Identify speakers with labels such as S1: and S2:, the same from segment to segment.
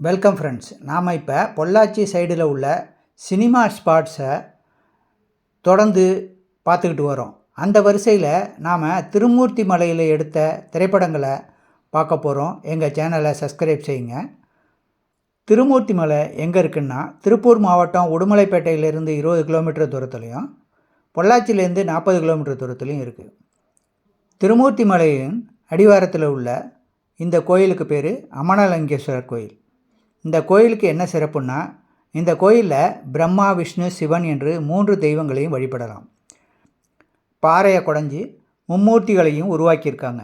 S1: Welcome friends நாம் இப்போ பொள்ளாச்சி சைடில் உள்ள சினிமா ஸ்பாட்ஸை தொடர்ந்து பார்த்துக்கிட்டு வரோம். அந்த வரிசையில் நாம் திருமூர்த்தி மலையில் எடுத்த திரைப்படங்களை பார்க்க போகிறோம் எங்கள் சேனலை சப்ஸ்கிரைப் செய்யுங்க. திருமூர்த்தி மலை எங்கே இருக்குன்னா திருப்பூர் மாவட்டம் உடுமலைப்பேட்டையிலேருந்து இருபது கிலோமீட்டர் தூரத்துலையும் பொள்ளாச்சியிலேருந்து நாற்பது கிலோமீட்டர் தூரத்துலையும் இருக்குது திருமூர்த்தி மலையின் அடிவாரத்தில் உள்ள இந்த கோயிலுக்கு பேர் அமனலங்கேஸ்வரர் கோயில். இந்த கோயிலுக்கு என்ன சிறப்புன்னா இந்த கோயிலில் பிரம்மா விஷ்ணு சிவன் என்று மூன்று தெய்வங்களையும் வழிபடலாம். பாறையை குடஞ்சி மும்மூர்த்திகளையும் உருவாக்கியிருக்காங்க.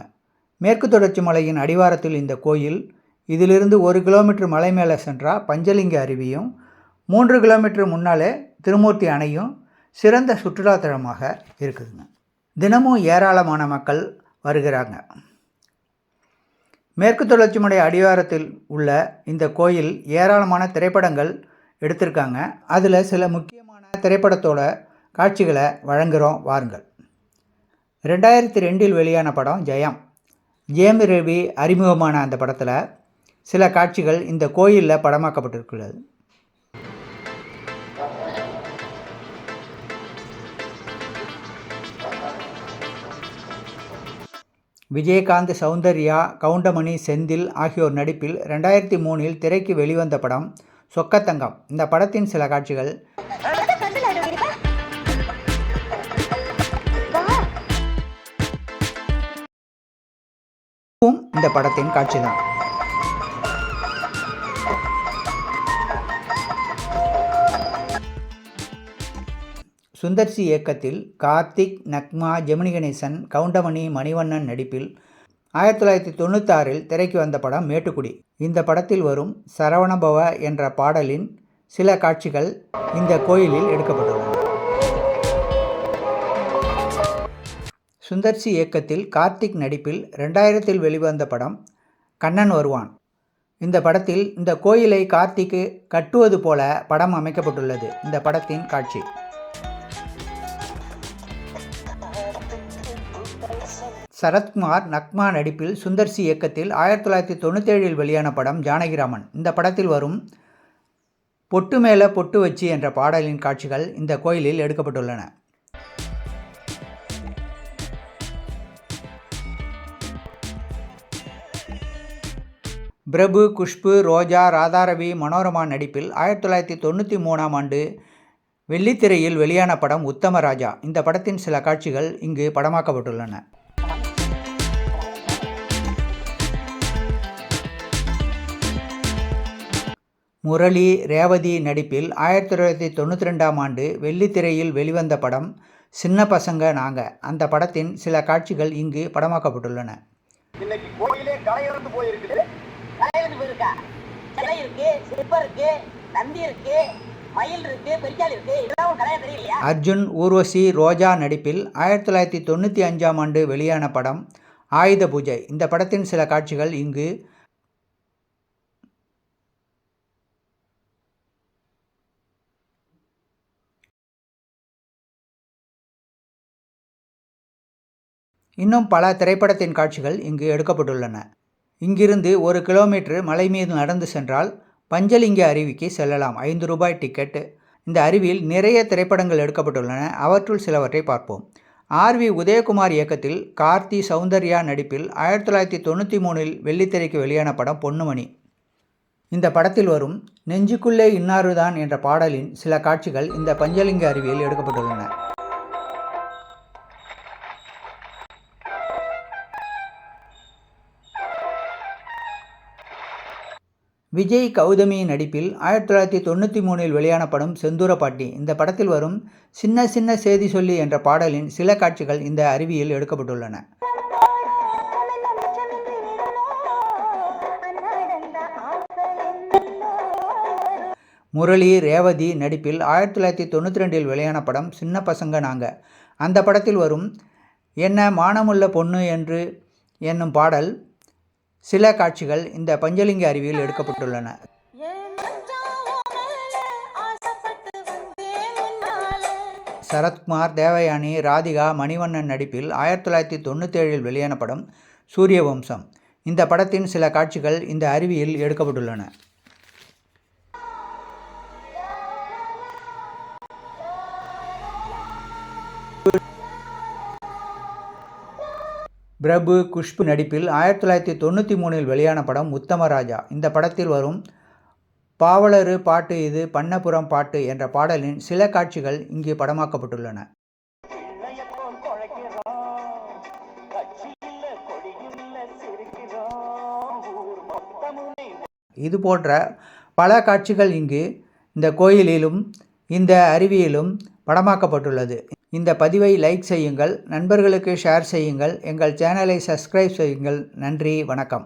S1: மேற்கு தொடர்ச்சி மலையின் அடிவாரத்தில் இந்த கோயில் இதிலிருந்து ஒரு கிலோமீட்டர் மலை மேலே சென்றால் பஞ்சலிங்க அருவியும் மூன்று கிலோமீட்டர் முன்னாலே திருமூர்த்தி அணையும் சிறந்த சுற்றுலாத்தலமாக இருக்குதுங்க. தினமும் ஏராளமான மக்கள் வருகிறாங்க. மேற்கு தொடர்ச்சி மலை அடிவாரத்தில் உள்ள இந்த கோயில் ஏராளமான திரைப்படங்கள் எடுத்திருக்காங்க. அதில் சில முக்கியமான திரைப்படத்தோட காட்சிகளை வழங்குகிறோம் வாருங்கள். ரெண்டாயிரத்தி ரெண்டில் வெளியான படம் ஜெயம். ஜெயம் ரவி அறிமுகமான அந்த படத்தில் சில காட்சிகள் இந்த கோயிலில் படமாக்கப்பட்டிருக்கிறது. விஜயகாந்த் சௌந்தர்யா கவுண்டமணி செந்தில் ஆகியோர் நடிப்பில் ரெண்டாயிரத்தி மூணில் திரைக்கு வெளிவந்த படம் சொக்கத்தங்கம். இந்த படத்தின் சில காட்சிகள். இந்த படத்தின் காட்சிதான். சுந்தர்சி இயக்கத்தில் கார்த்திக் நக்மா ஜெமினி கணேசன் கவுண்டமணி மணிவண்ணன் நடிப்பில் ஆயிரத்தி தொள்ளாயிரத்தி தொண்ணூத்தாறில் திரைக்கு வந்த படம் மேட்டுக்குடி. இந்த படத்தில் வரும் சரவணபவ என்ற பாடலின் சில காட்சிகள் இந்த கோயிலில் எடுக்கப்பட்டுள்ளன. சுந்தர்சி இயக்கத்தில் கார்த்திக் நடிப்பில் ரெண்டாயிரத்தில் வெளிவந்த படம் கண்ணன் வருவான். இந்த படத்தில் இந்த கோயிலை கார்த்திக்கு கட்டுவது போல படம் அமைக்கப்பட்டுள்ளது. இந்த படத்தின் காட்சி. சரத்குமார் நக்மா நடிப்பில் சுந்தர்சி இயக்கத்தில் ஆயிரத்தி தொள்ளாயிரத்தி தொண்ணூற்றேழில் வெளியான படம் ஜானகிராமன். இந்த படத்தில் வரும் பொட்டு மேலே பொட்டு வச்சு என்ற பாடலின் காட்சிகள் இந்த கோயிலில் எடுக்கப்பட்டுள்ளன. பிரபு குஷ்பு ரோஜா ராதாரவி மனோரமா நடிப்பில் ஆயிரத்தி தொள்ளாயிரத்தி தொண்ணூற்றி மூணாம் ஆண்டு வெள்ளித்திரையில் வெளியான படம் உத்தமராஜா. இந்த படத்தின் சில காட்சிகள் இங்கு படமாக்கப்பட்டுள்ளன. முரளி ரேவதி நடிப்பில் ஆயிரத்தி தொள்ளாயிரத்தி தொண்ணூற்றி ரெண்டாம் ஆண்டு வெள்ளித்திரையில் வெளிவந்த படம் சின்ன பசங்க நாங்க. அந்த படத்தின் சில காட்சிகள் இங்கு படமாக்கப்பட்டுள்ளன.
S2: இன்னைக்கு கோயிலே போயிருக்குது.
S3: போயிருக்கா? சிலை இருக்கு சிற்பம் இருக்கு நந்தி இருக்கு
S1: அர்ஜுன் ஊர்வசி ரோஜா நடிப்பில் ஆயிரத்தி தொள்ளாயிரத்தி தொண்ணூற்றி அஞ்சாம் ஆண்டு வெளியான படம் ஆயுத பூஜை. இந்த படத்தின் சில காட்சிகள் இங்கு இன்னும் பல திரைப்படத்தின் காட்சிகள் இங்கு எடுக்கப்பட்டுள்ளன. இங்கிருந்து ஒரு கிலோமீட்டர் மலை மீது நடந்து சென்றால் பஞ்சலிங்க அருவிக்கு செல்லலாம். ஐந்து ரூபாய் டிக்கெட்டு. இந்த அருவியில் நிறைய திரைப்படங்கள் எடுக்கப்பட்டுள்ளன. அவற்றுள் சிலவற்றை பார்ப்போம். ஆர்வி உதயகுமார் இயக்கத்தில் கார்த்தி சௌந்தர்யா நடிப்பில் ஆயிரத்தி தொள்ளாயிரத்தி தொண்ணூற்றி மூணில் வெள்ளித்திரைக்கு வெளியான படம் பொன்னுமணி. இந்த படத்தில் வரும் நெஞ்சுக்குள்ளே இன்னாருதான் என்ற பாடலின் சில காட்சிகள் இந்த பஞ்சலிங்க அருவியில் எடுக்கப்பட்டுள்ளன. விஜய் கௌதமி நடிப்பில் ஆயிரத்தி தொள்ளாயிரத்தி தொண்ணூற்றி மூணில் வெளியான படம் செந்தூரப்பாட்டி இந்த படத்தில் வரும் சின்ன சின்ன செய்தி சொல்லி என்ற பாடலின் சில காட்சிகள் இந்த அருவியில் எடுக்கப்பட்டுள்ளன. முரளி ரேவதி நடிப்பில் ஆயிரத்தி தொள்ளாயிரத்தி தொண்ணூற்றி ரெண்டில் வெளியான படம் சின்ன பசங்க நாங்க. அந்த படத்தில் வரும் என்ன மானமுள்ள பொண்ணு என்று என்னும் பாடல் சில காட்சிகள் இந்த பஞ்சலிங்க அருவியில் எடுக்கப்பட்டுள்ளன சரத்குமார் தேவயானி ராதிகா மணிவண்ணன் நடிப்பில் ஆயிரத்தி தொள்ளாயிரத்தி தொண்ணூற்றி ஏழில் வெளியான படம் சூரிய வம்சம் இந்த படத்தின் சில காட்சிகள் இந்த அருவியில் எடுக்கப்பட்டுள்ளன Thank you. பிரபு குஷ்பு நடிப்பில் ஆயிரத்தி தொள்ளாயிரத்தி தொண்ணூற்றி மூணில் வெளியான படம் உத்தமராஜா இந்த படத்தில் வரும் பாவலரு பாட்டு இது பண்ணபுரம் பாட்டு என்ற பாடலின் சில காட்சிகள் இங்கு படமாக்கப்பட்டுள்ளன. இது போன்ற பல காட்சிகள் இங்கு இந்த கோயிலிலும் இந்த அருவியிலும் படமாக்கப்பட்டுள்ளது. இந்த பதிவை லைக் செய்யுங்கள் நண்பர்களுக்கு ஷேர் செய்யுங்கள் எங்கள் சேனலை சப்ஸ்கிரைப் செய்யுங்கள். நன்றி வணக்கம்.